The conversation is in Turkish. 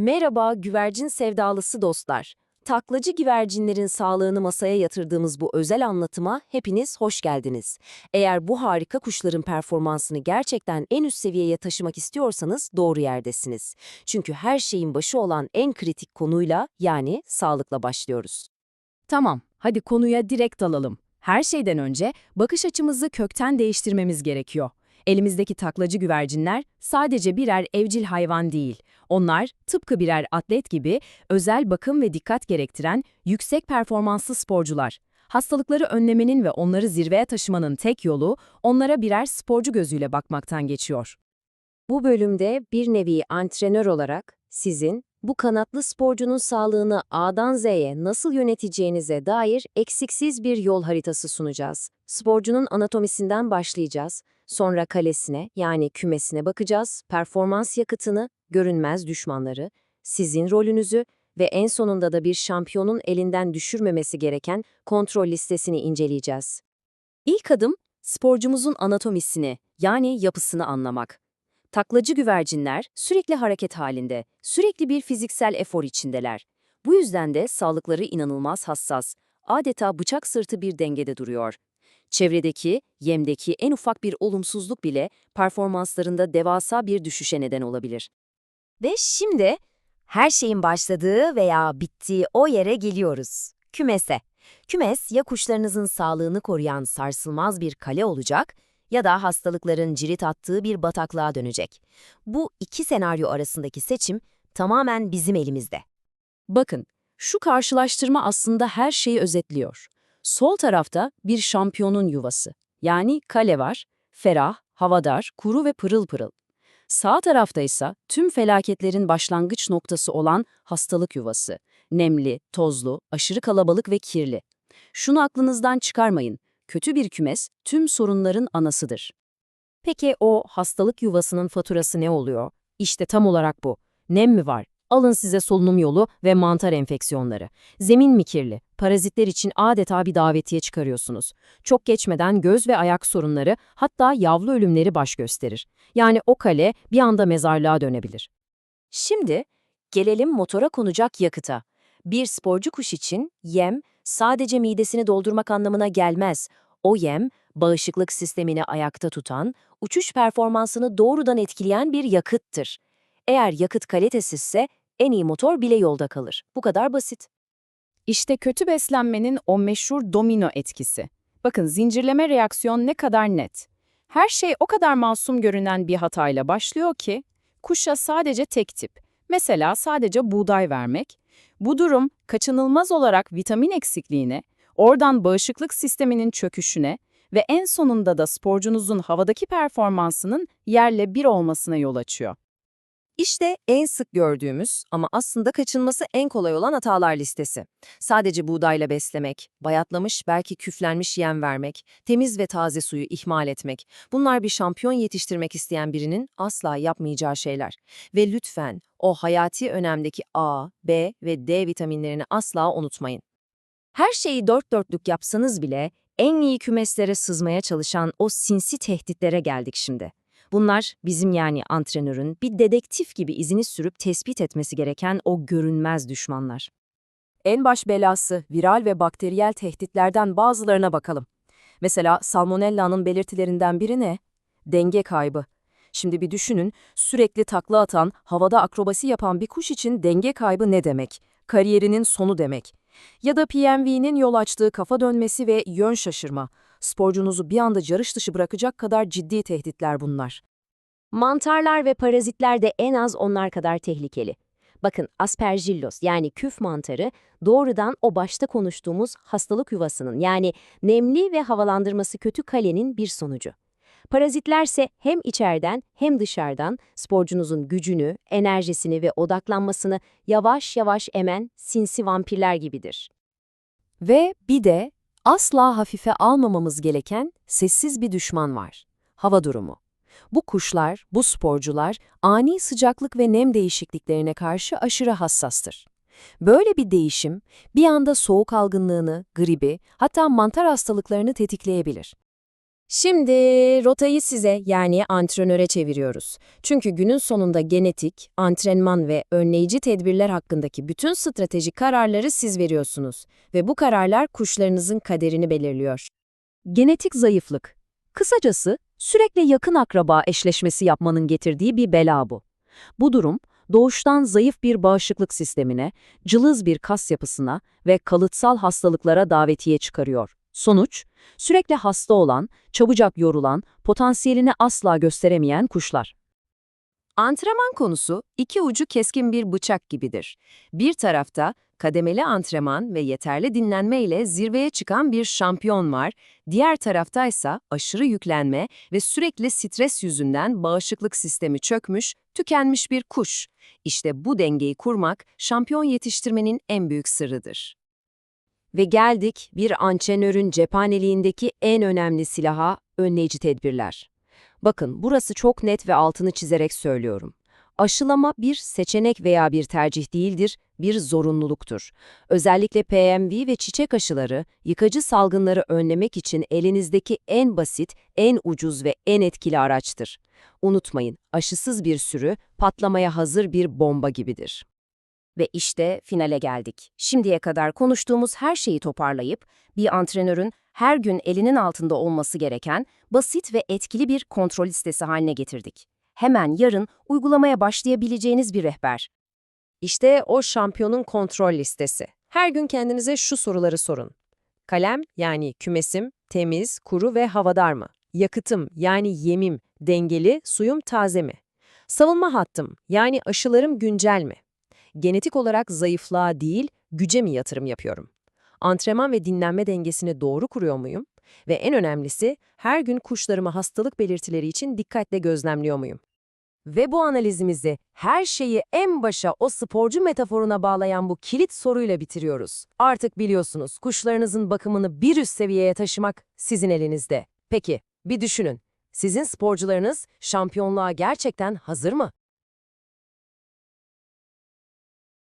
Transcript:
Merhaba güvercin sevdalısı dostlar. Taklacı güvercinlerin sağlığını masaya yatırdığımız bu özel anlatıma hepiniz hoş geldiniz. Eğer bu harika kuşların performansını gerçekten en üst seviyeye taşımak istiyorsanız doğru yerdesiniz. Çünkü her şeyin başı olan en kritik konuyla yani sağlıkla başlıyoruz. Tamam, hadi konuya direkt dalalım. Her şeyden önce bakış açımızı kökten değiştirmemiz gerekiyor. Elimizdeki taklacı güvercinler sadece birer evcil hayvan değil. Onlar tıpkı birer atlet gibi özel bakım ve dikkat gerektiren yüksek performanslı sporcular. Hastalıkları önlemenin ve onları zirveye taşımanın tek yolu onlara birer sporcu gözüyle bakmaktan geçiyor. Bu bölümde bir nevi antrenör olarak sizin bu kanatlı sporcunun sağlığını A'dan Z'ye nasıl yöneteceğinize dair eksiksiz bir yol haritası sunacağız. Sporcunun anatomisinden başlayacağız. Sonra kalesine yani kümesine bakacağız, performans yakıtını, görünmez düşmanları, sizin rolünüzü ve en sonunda da bir şampiyonun elinden düşürmemesi gereken kontrol listesini inceleyeceğiz. İlk adım sporcumuzun anatomisini yani yapısını anlamak. Taklacı güvercinler sürekli hareket halinde, sürekli bir fiziksel efor içindeler. Bu yüzden de sağlıkları inanılmaz hassas, adeta bıçak sırtı bir dengede duruyor. Çevredeki, yemdeki en ufak bir olumsuzluk bile performanslarında devasa bir düşüşe neden olabilir. Ve şimdi her şeyin başladığı veya bittiği o yere geliyoruz. Kümese. Kümes ya kuşlarınızın sağlığını koruyan sarsılmaz bir kale olacak ya da hastalıkların cirit attığı bir bataklığa dönecek. Bu iki senaryo arasındaki seçim tamamen bizim elimizde. Bakın, şu karşılaştırma aslında her şeyi özetliyor. Sol tarafta bir şampiyonun yuvası. Yani kale var, ferah, havadar, kuru ve pırıl pırıl. Sağ tarafta ise tüm felaketlerin başlangıç noktası olan hastalık yuvası. Nemli, tozlu, aşırı kalabalık ve kirli. Şunu aklınızdan çıkarmayın. Kötü bir kümes tüm sorunların anasıdır. Peki o hastalık yuvasının faturası ne oluyor? İşte tam olarak bu. Nem mi var? Alın size solunum yolu ve mantar enfeksiyonları. Zemin mi kirli? Parazitler için adeta bir davetiye çıkarıyorsunuz. Çok geçmeden göz ve ayak sorunları hatta yavru ölümleri baş gösterir. Yani o kale bir anda mezarlığa dönebilir. Şimdi gelelim motora konacak yakıta. Bir sporcu kuş için yem sadece midesini doldurmak anlamına gelmez. O yem, bağışıklık sistemini ayakta tutan, uçuş performansını doğrudan etkileyen bir yakıttır. Eğer yakıt kalitesizse en iyi motor bile yolda kalır. Bu kadar basit. İşte kötü beslenmenin o meşhur domino etkisi. Bakın zincirleme reaksiyon ne kadar net. Her şey o kadar masum görünen bir hatayla başlıyor ki, kuşa sadece tek tip, mesela sadece buğday vermek, bu durum kaçınılmaz olarak vitamin eksikliğine, oradan bağışıklık sisteminin çöküşüne ve en sonunda da sporcunuzun havadaki performansının yerle bir olmasına yol açıyor. İşte en sık gördüğümüz ama aslında kaçınması en kolay olan hatalar listesi. Sadece buğdayla beslemek, bayatlamış belki küflenmiş yem vermek, temiz ve taze suyu ihmal etmek. Bunlar bir şampiyon yetiştirmek isteyen birinin asla yapmayacağı şeyler. Ve lütfen o hayati önemdeki A, B ve D vitaminlerini asla unutmayın. Her şeyi dört dörtlük yapsanız bile en iyi kümeslere sızmaya çalışan o sinsi tehditlere geldik şimdi. Bunlar bizim yani antrenörün bir dedektif gibi izini sürüp tespit etmesi gereken o görünmez düşmanlar. En baş belası viral ve bakteriyel tehditlerden bazılarına bakalım. Mesela salmonella'nın belirtilerinden biri ne? Denge kaybı. Şimdi bir düşünün, sürekli takla atan, havada akrobasi yapan bir kuş için denge kaybı ne demek? Kariyerinin sonu demek. Ya da PMV'nin yol açtığı kafa dönmesi ve yön şaşırma. Sporcunuzu bir anda yarış dışı bırakacak kadar ciddi tehditler bunlar. Mantarlar ve parazitler de en az onlar kadar tehlikeli. Bakın aspergillos yani küf mantarı doğrudan o başta konuştuğumuz hastalık yuvasının yani nemli ve havalandırması kötü kalenin bir sonucu. Parazitlerse hem içeriden hem dışarıdan sporcunuzun gücünü, enerjisini ve odaklanmasını yavaş yavaş emen sinsi vampirler gibidir. Ve bir de asla hafife almamamız gereken sessiz bir düşman var. Hava durumu. Bu kuşlar, bu sporcular ani sıcaklık ve nem değişikliklerine karşı aşırı hassastır. Böyle bir değişim bir anda soğuk algınlığını, gribi, hatta mantar hastalıklarını tetikleyebilir. Şimdi rotayı size yani antrenöre çeviriyoruz. Çünkü günün sonunda genetik, antrenman ve önleyici tedbirler hakkındaki bütün stratejik kararları siz veriyorsunuz. Ve bu kararlar kuşlarınızın kaderini belirliyor. Genetik zayıflık. Kısacası sürekli yakın akraba eşleşmesi yapmanın getirdiği bir bela bu. Bu durum doğuştan zayıf bir bağışıklık sistemine, cılız bir kas yapısına ve kalıtsal hastalıklara davetiye çıkarıyor. Sonuç, sürekli hasta olan, çabucak yorulan, potansiyelini asla gösteremeyen kuşlar. Antrenman konusu iki ucu keskin bir bıçak gibidir. Bir tarafta kademeli antrenman ve yeterli dinlenme ile zirveye çıkan bir şampiyon var, diğer taraftaysa aşırı yüklenme ve sürekli stres yüzünden bağışıklık sistemi çökmüş, tükenmiş bir kuş. İşte bu dengeyi kurmak şampiyon yetiştirmenin en büyük sırrıdır. Ve geldik bir antrenörün cephaneliğindeki en önemli silaha, önleyici tedbirler. Bakın burası çok net ve altını çizerek söylüyorum. Aşılama bir seçenek veya bir tercih değildir, bir zorunluluktur. Özellikle PMV ve çiçek aşıları, yıkıcı salgınları önlemek için elinizdeki en basit, en ucuz ve en etkili araçtır. Unutmayın, aşısız bir sürü, patlamaya hazır bir bomba gibidir. Ve işte finale geldik. Şimdiye kadar konuştuğumuz her şeyi toparlayıp bir antrenörün her gün elinin altında olması gereken basit ve etkili bir kontrol listesi haline getirdik. Hemen yarın uygulamaya başlayabileceğiniz bir rehber. İşte o şampiyonun kontrol listesi. Her gün kendinize şu soruları sorun. Kalem yani kümesim temiz, kuru ve havadar mı? Yakıtım yani yemim dengeli, suyum taze mi? Savunma hattım yani aşılarım güncel mi? Genetik olarak zayıflığa değil, güce mi yatırım yapıyorum? Antrenman ve dinlenme dengesini doğru kuruyor muyum? Ve en önemlisi, her gün kuşlarımı hastalık belirtileri için dikkatle gözlemliyor muyum? Ve bu analizimizi her şeyi en başa o sporcu metaforuna bağlayan bu kilit soruyla bitiriyoruz. Artık biliyorsunuz kuşlarınızın bakımını bir üst seviyeye taşımak sizin elinizde. Peki bir düşünün. Sizin sporcularınız şampiyonluğa gerçekten hazır mı?